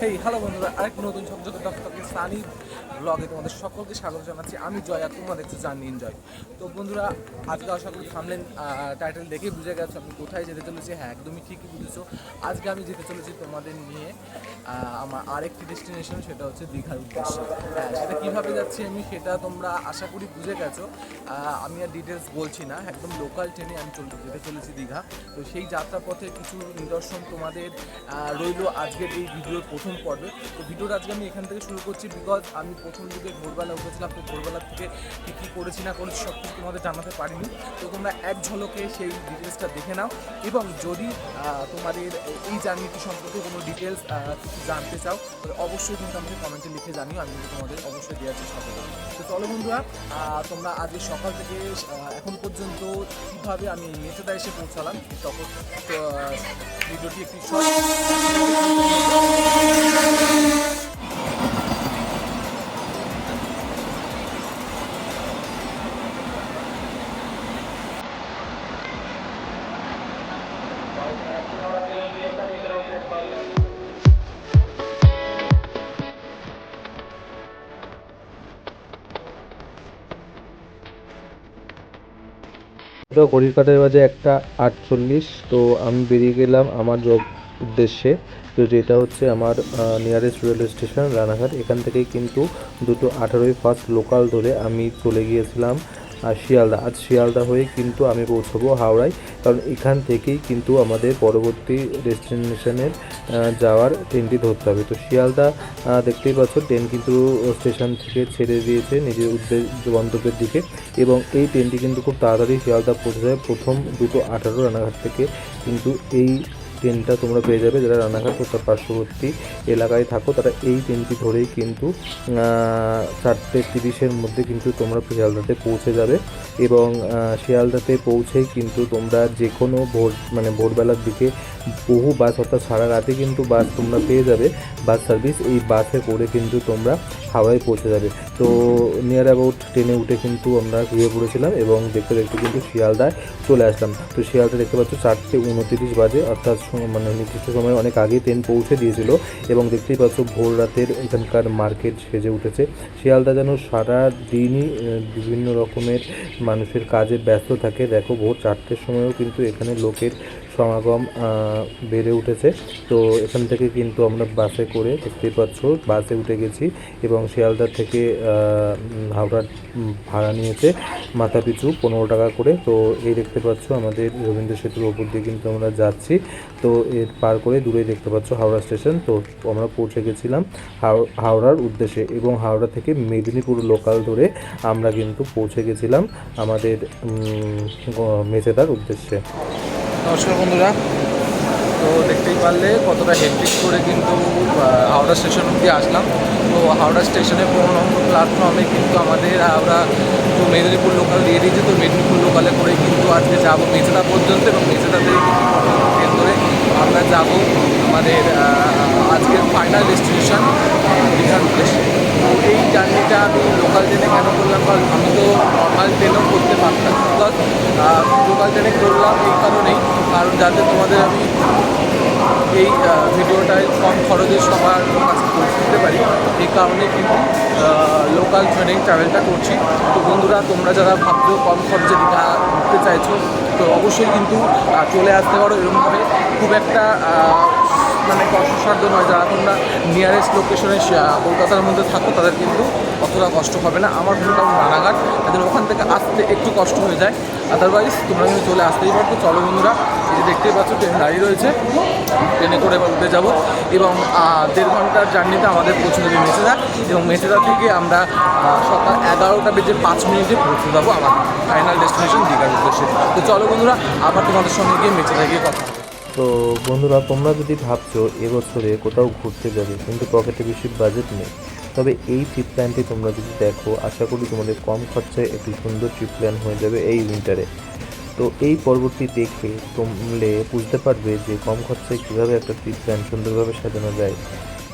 Hey hello বন্ধুরা আরেক নতুন ঝকঝকে টকটকে সানি ব্লগে তোমাদের সকলকে স্বাগত জানাচ্ছি। আমি জয় আর তোমরা দেখছ জার্নি এনজয় তো বন্ধুরা, আজকে আশা করি থামলেন টাইটেল দেখে বুঝে গেছো আমি কোথায় যেতে চলেছি হ্যাঁ একদমই ঠিকই বুঝেছ আজকে আমি যেতে চলেছি তোমাদের নিয়ে আমার আরেকটি ডেস্টিনেশন সেটা হচ্ছে দীঘার উদ্দেশ্যে। হ্যাঁ সেটা কীভাবে যাচ্ছি আমি সেটা তোমরা আশা করি বুঝে গেছো। আমি আর ডিটেলস বলছি না, একদম লোকাল ট্রেনে আমি চলতে যেতে চলেছি দীঘা। তো সেই যাত্রাপথে কিছু নিদর্শন তোমাদের রইল আজকের এই ভিডিওর প্রথম পর্বে। তো ভিডিওটা আজকে আমি এখান থেকে শুরু করছি বিকজ আমি প্রথম দিকে ভোরবেলা উঠেছিলাম, তো ভোরবেলা থেকে কী কী করেছি না করেছি সব কিছু তোমাদের জানাতে পারিনি। তো তোমরা এক ঝলকে সেই ডিটেলসটা দেখে নাও এবং যদি তোমাদের এই জার্নিটি সম্পর্কে কোনো ডিটেলস কিছু জানতে চাও, তাহলে অবশ্যই কিন্তু আমাকে কমেন্টে লিখে জানিও, আমি কিন্তু তোমাদের অবশ্যই দেওয়ার চেষ্টা করব। তো চলো বন্ধুরা তোমরা আজকে সকাল থেকে এখন পর্যন্ত কীভাবে আমি মেচেদা এসে পৌঁছালাম। তখন ভিডিওটি একটি তো ঘড়ির কাটার বাজে একটা আটচল্লিশ, তো আমি বেরিয়ে গেলাম আমার জব উদ্দেশ্যে। তো যেটা হচ্ছে আমার নিয়ারেস্ট রেলওয়ে স্টেশন রানাঘাট। এখান থেকেই কিন্তু দুটো আঠারোই ফার্স্ট লোকাল ধরে আমি চলে গিয়েছিলাম। শিয়ালদা। আজ শিয়ালদা হয়ে কিন্তু আমি পৌঁছবো হাওড়ায়, কারণ এখান থেকেই কিন্তু আমাদের পরবর্তী ডেস্টিনেশনের যাওয়ার ট্রেনটি ধরতে হবে। তো শিয়ালদা দেখতেই পাচ্ছ, ট্রেন কিন্তু স্টেশন থেকে ছেড়ে দিয়েছে নিজের উদ্দেশ্য গন্তব্যের দিকে। এবং এই ট্রেনটি কিন্তু খুব তাড়াতাড়ি শিয়ালদা পৌঁছে যায়। প্রথম দুটো আঠারো রানাঘাট থেকে কিন্তু এই ট্রেনটা তোমরা পেয়ে যাবে। যারা রানাঘাট ও তার পার্শ্ববর্তী এলাকায় থাকো, তারা এই ট্রেনটি ধরেই কিন্তু চারটে তিরিশের মধ্যে কিন্তু তোমরা শিয়ালদাতে পৌঁছে যাবে এবং শিয়ালদাতে পৌঁছেই কিন্তু তোমরা যে কোনো ভোর মানে ভোরবেলার দিকে বহু বাস, অর্থাৎ সারা রাতে কিন্তু বাস তোমরা পেয়ে যাবে। বাস সার্ভিস এই বাসে করে কিন্তু তোমরা হাওড়ায় পৌঁছে যাবে। তো নিয়ার অ্যাবাউট ট্রেনে উঠে কিন্তু আমরা ঘুরে পড়েছিলাম এবং দেখতে দেখতে কিন্তু শিয়ালদায় চলে আসলাম। তো শিয়ালদা দেখতে পাচ্ছ, চারটে উনতিরিশ বাজে, অর্থাৎ মানে নির্দিষ্ট সময় অনেক আগে ট্রেন পৌঁছে দিয়েছিল এবং দেখতেই পাচ্ছ ভোর রাতের এখানকার মার্কেট সেজে উঠেছে। শিয়ালদা যেন সারা দিনই বিভিন্ন রকমের মানুষের কাজে ব্যস্ত থাকে। দেখো ভোর চারটের সময়ও কিন্তু এখানে লোকের সমাগম বেড়ে উঠেছে। তো এখান থেকে কিন্তু আমরা বাসে করে দেখতেই পাচ্ছ, বাসে উঠে গেছি এবং শিয়ালদা থেকে হাওড়ার ভাড়া নিয়েছে মাথা পিছু পনেরো টাকা করে। তো এই দেখতে পাচ্ছ আমাদের রবীন্দ্র সেতুর ওপর দিয়ে কিন্তু আমরা যাচ্ছি। তো এর পার করে দূরে দেখতে পাচ্ছ হাওড়া স্টেশন। তো আমরা পৌঁছে গেছিলাম হাও- হাওড়ার উদ্দেশ্যে এবং হাওড়া থেকে মেদিনীপুর লোকাল ধরে আমরা কিন্তু পৌঁছে গেছিলাম আমাদের মেচেদার উদ্দেশ্যে। নমস্কার বন্ধুরা। তো দেখতেই পারলে কতটা হেক্টিক করে কিন্তু হাওড়া স্টেশন অব্দি আসলাম। তো হাওড়া স্টেশনের পনেরো নম্বর প্ল্যাটফর্মে কিন্তু আমাদের হাওড়া তো মেদিনীপুর লোকাল দিয়ে দিয়েছে। তো মেদিনীপুর লোকালে করে কিন্তু আজকে যাব মেচেদা পর্যন্ত এবং মেচেদা থেকে কিন্তু ট্রেন ধরে আমরা যাব আমাদের আজকের ফাইনাল ডেস্টিনেশন উদ্দেশ্যে তো এই জার্নিটা আমি লোকাল ট্রেনে কেন করলাম কারণ আমি তো নর্মাল ট্রেনেও করতে পারতাম। বিকজ লোকাল ট্রেনে করলাম এই কারণেই, কারণ যাতে তোমাদের আমি এই ভিডিওটায় কম খরচে সবার কাছে পৌঁছে দিতে পারি। এই কারণে কিন্তু লোকাল ট্রেনে ট্রাভেলটা করছি। তো বন্ধুরা, তোমরা যারা ভাবছ কম খরচে দীঘা ঘুরতে চাইছো, তো অবশ্যই কিন্তু চলে আসতে পারো এরকমভাবে। খুব একটা মানে কষ্টসাধ্য নয়। যারা তোমরা নিয়ারেস্ট লোকেশনে কলকাতার মধ্যে থাকো, তাদের কিন্তু অতটা কষ্ট হবে না। আমার হোমটাউন রানাঘাট। তাদের ওখান থেকে আসতে একটু কষ্ট হয়ে যায়। আদারওয়াইজ তোমরা কিন্তু চলে আসতেই পারতো চলো বন্ধুরা, এই দেখতেই পাচ্ছ, ট্রেন দাঁড়িয়ে রয়েছে। ট্রেনে করে এবার উঠে যাব এবং দেড় ঘণ্টার জার্নিতে আমাদের পৌঁছে দেবে মেচেদা। এবং মেচেদা থেকে আমরা সকাল এগারোটা বেজে পাঁচ মিনিটে পৌঁছে যাব আমাদের ফাইনাল ডেস্টিনেশন দীঘার উদ্দেশ্যে। তো চলো বন্ধুরা, আবার তোমাদের সঙ্গে গিয়ে মেচেদা গিয়ে কথা তো বন্ধুরা, তোমরা যদি ভাবছ এবছরে কোথাও ঘুরতে যাবে, কিন্তু পকেটে বেশি বাজেট নেই, তবে এই ট্রিপ প্ল্যানটি তোমরা যদি দেখো, আশা করি তোমাদের কম খরচায় একটি সুন্দর ট্রিপ প্ল্যান হয়ে যাবে এই উইন্টারে তো এই পর্বটি দেখে তোমলে বুঝতে পারবে যে কম খরচায় কীভাবে একটা ট্রিপ প্ল্যান সুন্দরভাবে সাজানো যায়।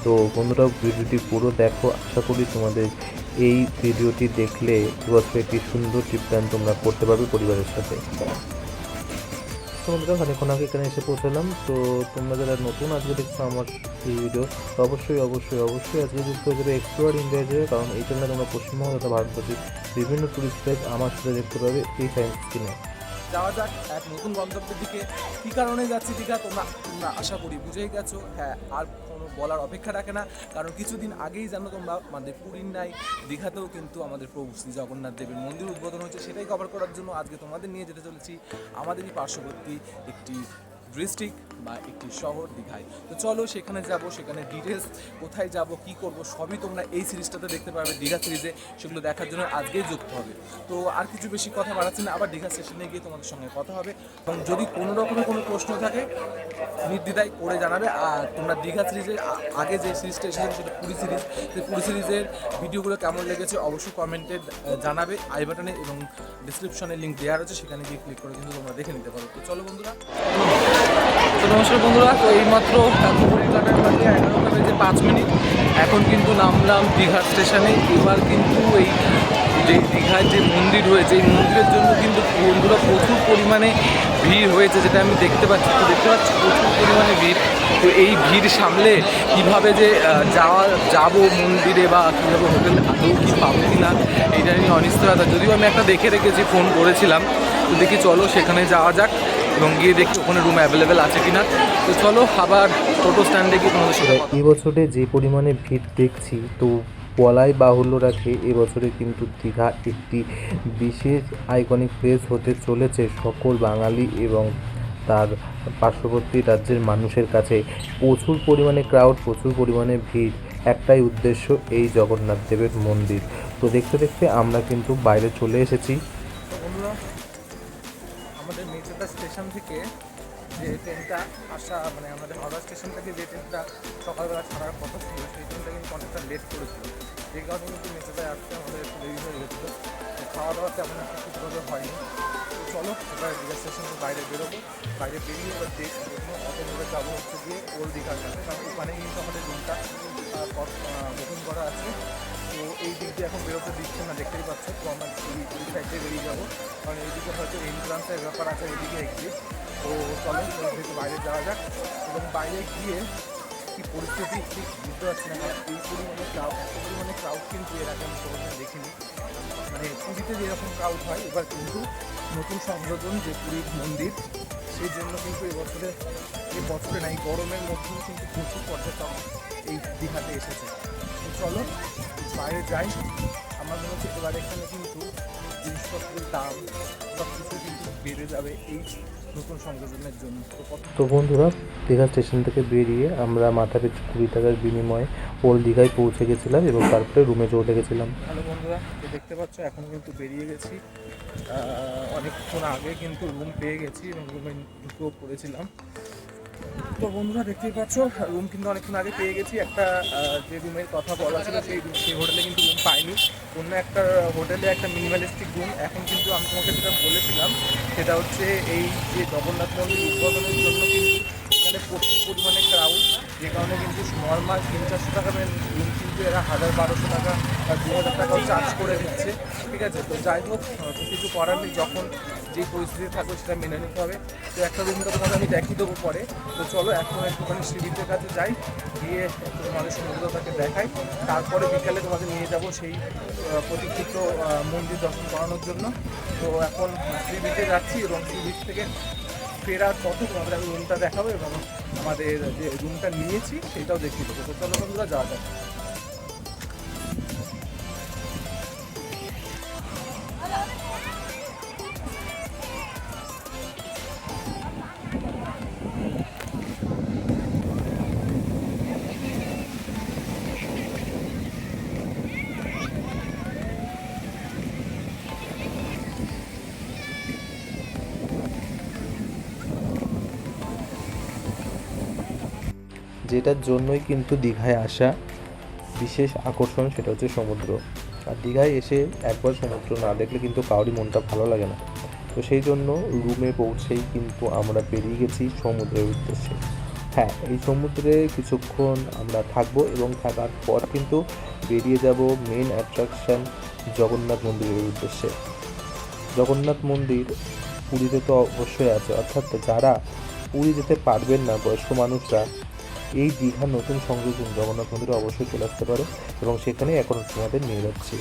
তো বন্ধুরা, ভিডিওটি পুরো দেখো, আশা করি তোমাদের এই ভিডিওটি দেখলে এবছর একটি সুন্দর ট্রিপ প্ল্যান তোমরা করতে পারবে পরিবারের সাথে। তো বন্ধুরা খানিক্ষণ আগে এখানে এসে পৌঁছলাম। তো তোমরা যারা নতুন আজকে দেখছ আমার এই ভিডিও অবশ্যই অবশ্যই অবশ্যই আজকে যুক্ত হয়ে যাবে এক্সপ্লোর ইন্ডিয়া যাবে কারণ এই জন্য তোমরা পশ্চিমবঙ্গ তথা ভারতবর্ষের বিভিন্ন টুরিস্ট প্লেস আমার সাথে দেখতে পাবে এই সায়েন্স স্ক্রিনে যাওয়া যাক এক নতুন গন্তব্যের দিকে। কী কারণে যাচ্ছি দীঘা? তোমরা তোমরা আশা করি বুঝেই গেছো। হ্যাঁ আর কোনো বলার অপেক্ষা রাখে না। কারণ কিছুদিন আগেই জানো তোমরা, আমাদের পুরীর নাই, দীঘাতেও কিন্তু আমাদের প্রভু শ্রী জগন্নাথ দেবের মন্দির উদ্বোধন হয়েছে, সেটাই কভার করার জন্য আজকে তোমাদের নিয়ে যেতে চলেছি। আমাদেরই পার্শ্ববর্তী একটি ডিস্ট্রিক্ট বা একটি শহর দীঘায়। তো চলো সেখানে যাব, সেখানে ডিটেলস কোথায় যাব, কি করব, সবই তোমরা এই সিরিজটাতে দেখতে পারবে, দীঘা সিরিজে সেগুলো দেখার জন্য আজকেই যুক্ত হবে। তো আর কিছু বেশি কথা বাড়াচ্ছি না, আবার দীঘা স্টেশনে গিয়ে তোমাদের সঙ্গে কথা হবে। এবং যদি কোনো রকমের কোনো প্রশ্ন থাকে, নির্দ্বিধায় করে জানাবে। আর তোমরা দীঘা সিরিজের আগে যে সিরিজটা এসেছে সেটা পুরী সিরিজ। সেই পুরী সিরিজের ভিডিওগুলো কেমন লেগেছে অবশ্যই কমেন্টে জানাবে আই বাটনে এবং ডিসক্রিপশনে লিঙ্ক দেওয়া রয়েছে, সেখানে গিয়ে ক্লিক করে কিন্তু তোমরা দেখে নিতে পারো। তো চলো বন্ধুরা। তো নমস্কার বন্ধুরা, তো এইমাত্র এগারোটা বেজে পাঁচ মিনিট। এখন কিন্তু নামলাম দীঘার স্টেশনে। এবার কিন্তু এই যে দীঘার যে মন্দির হয়েছে এই মন্দিরের জন্য কিন্তু বন্ধুরা প্রচুর পরিমাণে ভিড় হয়েছে, যেটা আমি দেখতে পাচ্ছি। তো দেখতে পাচ্ছি প্রচুর পরিমাণে ভিড়। তো এই ভিড় সামলে কীভাবে যে যাওয়া, যাব মন্দিরে বা কীভাবে হোটেল আদৌ কি পাবো কি না এইটা নিয়ে অনিশ্চয়তা। যদিও আমি একটা দেখে রেখেছি, ফোন করেছিলাম। তো দেখি চলো সেখানে যাওয়া যাক। এবং গিয়ে দেখি ওখানে রুম অ্যাভেলেবেল আছে কিনা। তো চলো, আবার টোটো স্ট্যান্ডে গিয়ে তোমাদের সাথে এই বছরে যে পরিমাণে ভিড় দেখছি, তো বলাই বাহুল্য রাখে এবছরে কিন্তু দীঘা একটি বিশেষ আইকনিক প্লেস হতে চলেছে সকল বাঙালি এবং তার পার্শ্ববর্তী রাজ্যের মানুষের কাছে। প্রচুর পরিমাণে ক্রাউড প্রচুর পরিমাণে ভিড়, একটাই উদ্দেশ্য এই জগন্নাথ দেবের মন্দির। তো দেখতে দেখতে আমরা কিন্তু বাইরে চলে এসেছি। মেচেদা স্টেশন থেকে যে ট্রেনটা আসা মানে আমাদের হাওড়া স্টেশন থেকে যে ট্রেনটা সকালবেলা ছাড়ার কথা ছিল, সেই ট্রেনটা কিন্তু অনেকটা লেট করেছিল। সেই কারণে কিন্তু মেচেদায় আসতে আমাদের একটু দেরি হয়ে গেছিল। খাওয়া দাওয়া তেমন একটা ঠিকভাবে হয়নি। চলো, এবার দীঘা স্টেশন বাইরে বেরোবো। বাইরে বেরিয়ে এবার দেখব অটো ধরে যাব হচ্ছে গিয়ে ওল্ড দীঘার কাছে। কারণ ওখানে কিন্তু আমাদের রুমটা বুকিং করা আছে। তো এই দিক দিয়ে এখন বেরোতে দিচ্ছে না, দেখতেই পাচ্ছ। তো আমরা এই সাইড বেরিয়ে যাব। কারণ এইদিকে হয়তো এন্ট্রান্সের ব্যাপার আছে, এইদিকে এক্সিট তো চলো যেহেতু বাইরে যাওয়া যাক। এবং বাইরে গিয়ে কি পরিস্থিতি, ঠিক বুঝতে পারছি না। কারণ এই পরিমাণে ক্রাউড এত পরিমাণে ক্রাউড কিন্তু এর আগে আমি কোনোদিন দেখিনি। মানে পুরীতে যেরকম ক্রাউড হয়, এবার কিন্তু নতুন সংযোজন যে পুরীর মন্দির, সেই জন্য কিন্তু এবছরে এই বছরে নাই, গরমের মধ্যেও কিন্তু প্রচুর পর্যটক এই দীঘাতে এসেছে। চলো বাইরে যাই আমার মনে হচ্ছে এবার এখানে কিন্তু জিনিসপত্রের দাম সব কিছু কিন্তু বেড়ে যাবে এই নতুন সংযোজনের জন্য। তো বন্ধুরা দীঘা স্টেশন থেকে বেরিয়ে আমরা মাথা পিছু কুড়ি টাকার বিনিময়ে ওল্ড দীঘায় পৌঁছে গেছিলাম এবং তারপরে রুমে চলে গেছিলাম। হ্যালো বন্ধুরা দেখতে পাচ্ছ এখন কিন্তু বেরিয়ে গেছি। অনেকক্ষণ আগে কিন্তু রুম পেয়ে গেছি এবং রুমে ঢুকেও পড়েছিলাম। তো বন্ধুরা দেখতেই পাচ্ছ রুম কিন্তু অনেকক্ষণ আগে পেয়ে গেছি। একটা যে রুমের কথা বলা ছিল, সেই সেই হোটেলে কিন্তু রুম পাইনি। অন্য একটা হোটেলে একটা মিনিমালিস্টিক রুম এখন কিন্তু আমি তোমাকে যেটা বলেছিলাম, সেটা হচ্ছে এই যে জগন্নাথ মন্দির উদ্বোধনের জন্য কিন্তু এখানে প্রচুর পরিমাণে ক্রাউড যে কারণে কিন্তু নর্মাল তিন চারশো টাকা রুম কিন্তু এরা হাজার বারোশো টাকা বা দু হাজার টাকাও চার্জ করে দিচ্ছে। ঠিক আছে? তো যাই হোক কিছু করার নেই। যখন যে পরিস্থিতি থাকবে সেটা মেনে নিতে হবে। তো একটা রুমটা তোমাকে আমি দেখিয়ে দেবো পরে। তো চলো, এখন একটুখানি শ্রীবিদ্যের কাছে যাই, গিয়ে তোমাদের সমুদ্রটাকে দেখাই। তারপরে বিকালে তোমাকে নিয়ে যাব সেই প্রতীক্ষিত মন্দির দর্শন করানোর জন্য। তো এখন শ্রীবিদ্যে যাচ্ছি এবং সি থেকে ফেরার পথে তোমাদের আমি রুমটা দেখাবো এবং আমাদের যে রুমটা নিয়েছি সেটাও দেখিয়ে দেবো। তো চলো বন্ধুরা, যাওয়া যাক। যেটার জন্যই কিন্তু দীঘায় আসা বিশেষ আকর্ষণ সেটা হচ্ছে সমুদ্র। আর দীঘায় এসে একবার সমুদ্র না দেখলে কিন্তু কারোরই মনটা ভালো লাগে না। তো সেই জন্য রুমে পৌঁছেই কিন্তু আমরা বেরিয়ে গেছি সমুদ্রের উদ্দেশ্যে। হ্যাঁ এই সমুদ্রে কিছুক্ষণ আমরা থাকব এবং থাকার পর কিন্তু বেরিয়ে যাব মেন অ্যাট্রাকশন জগন্নাথ মন্দিরের উদ্দেশ্যে। জগন্নাথ মন্দির পুরীতে তো অবশ্যই আছে। অর্থাৎ যারা পুরী যেতে পারবেন না, বয়স্ক মানুষরা এই দীঘার নতুন সংযোজন জগন্নাথ মন্দিরে অবশ্যই চলে আসতে পারো এবং সেখানে এখন তোমাদের নিয়ে যাচ্ছি।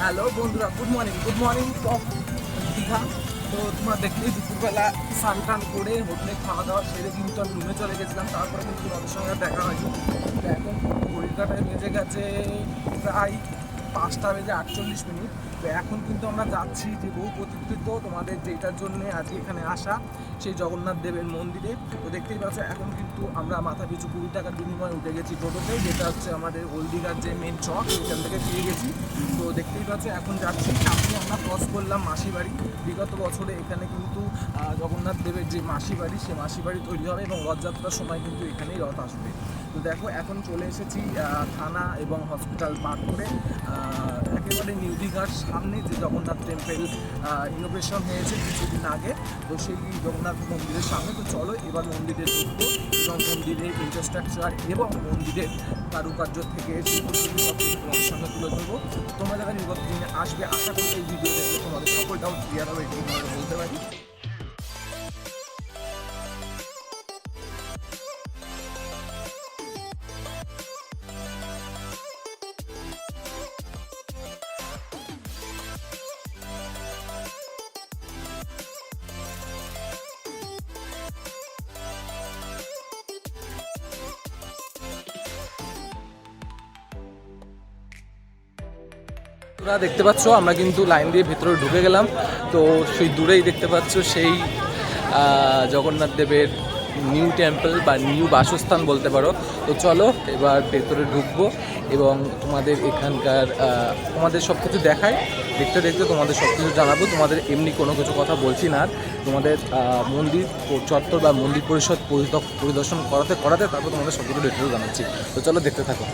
হ্যালো বন্ধুরা good morning good morning Digha. তো তোমরা দেখলে দুপুরবেলা স্নান টান করে হোটেলে খাওয়া দাওয়া সেরে কিন্তু আমি রুমে চলে গেছিলাম। তারপরে কিন্তু তোমাদের সঙ্গে দেখা হয়নি। এখন কলকাতায় বেজে গেছে প্রায় পাঁচটা বেজে আটচল্লিশ মিনিট। তো এখন কিন্তু আমরা যাচ্ছি যে বহু প্রতীক্ষিত তোমাদের যেটার জন্য আজকে এখানে আসা, সেই জগন্নাথ দেবের মন্দিরে। তো দেখতেই পাচ্ছ, এখন কিন্তু আমরা মাথা পিছু কুড়ি টাকার বিনিময়ে উঠে গেছি টোটোতে, যেটা হচ্ছে আমাদের ওল্ডিঘাট যে মেন চক, সেখান থেকে পেয়ে গেছি। তো দেখতেই পাচ্ছ, এখন যাচ্ছি। সামনে আমরা ক্রস করলাম মাসি বাড়ি বিগত বছরে এখানে কিন্তু জগন্নাথ দেবের যে মাসি বাড়ি সে মাসি বাড়ি তৈরি হবে এবং রথযাত্রার সময় কিন্তু এখানেই রথ আসবে। তো দেখো, এখন চলে এসেছি থানা এবং হসপিটাল পার করে। একেবারে নিউ দীঘার সামনে যে জগন্নাথ টেম্পেল ইনোভেশন হয়েছে কিছুদিন আগে। তো সেই জগন্নাথ মন্দিরের সামনে। তো চলো এবার মন্দিরে ঢুকবো। এবং মন্দিরের ইনফ্রাস্ট্রাকচার এবং মন্দিরের কারুকার্য থেকে তোমাদের সামনে তুলে ধরবো। তোমরা যারা দিনে আসবে, আশা করি এই ভিডিও দেখলে তোমাদের সকলটাও ক্লিয়ার হবে, এটুকু বলতে পারি। তোমরা দেখতে পাচ্ছ, আমরা কিন্তু লাইন দিয়ে ভেতরে ঢুকে গেলাম। তো সেই দূরেই দেখতে পাচ্ছ সেই জগন্নাথ দেবের নিউ টেম্পল বা নিউ বাসস্থান বলতে পারো। তো চলো এবার ভেতরে ঢুকবো এবং তোমাদের এখানকার তোমাদের সব কিছু দেখাই। দেখতে দেখতে তোমাদের সব কিছু জানাব। তোমাদের এমনি কোনো কিছু কথা বলছি না তোমাদের মন্দির চত্বর বা মন্দির পরিষদ পরিদর্শন করাতে করাতে তারপর তোমাদের সব কিছু ডিটেল জানাচ্ছি। তো চলো দেখতে থাকো।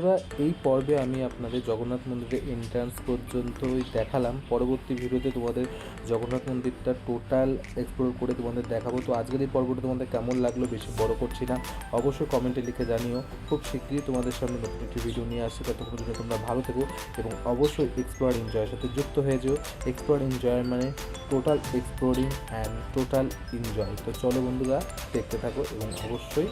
বন্ধুরা, এই পর্বে আমি আপনাদের জগন্নাথ মন্দিরের এন্ট্রান্স পর্যন্তই দেখালাম। পরবর্তী ভিডিওতে তোমাদের জগন্নাথ মন্দিরটা টোটাল এক্সপ্লোর করে তোমাদের দেখাবো। তো আজকের এই পর্বটা তোমাদের কেমন লাগল বেশি বড় করছি না, অবশ্যই কমেন্টে লিখে জানিও। খুব শীঘ্রই তোমাদের সামনে নতুন একটি ভিডিও নিয়ে আসছে। ততক্ষণ জন্য তোমরা ভালো থেকো এবং অবশ্যই এক্সপ্লোর এনজয়ের সাথে যুক্ত হয়ে যেও। এক্সপ্লোর এনজয়ের মানে total exploring and total enjoy তো চলো বন্ধুরা, দেখতে থাকো এবং অবশ্যই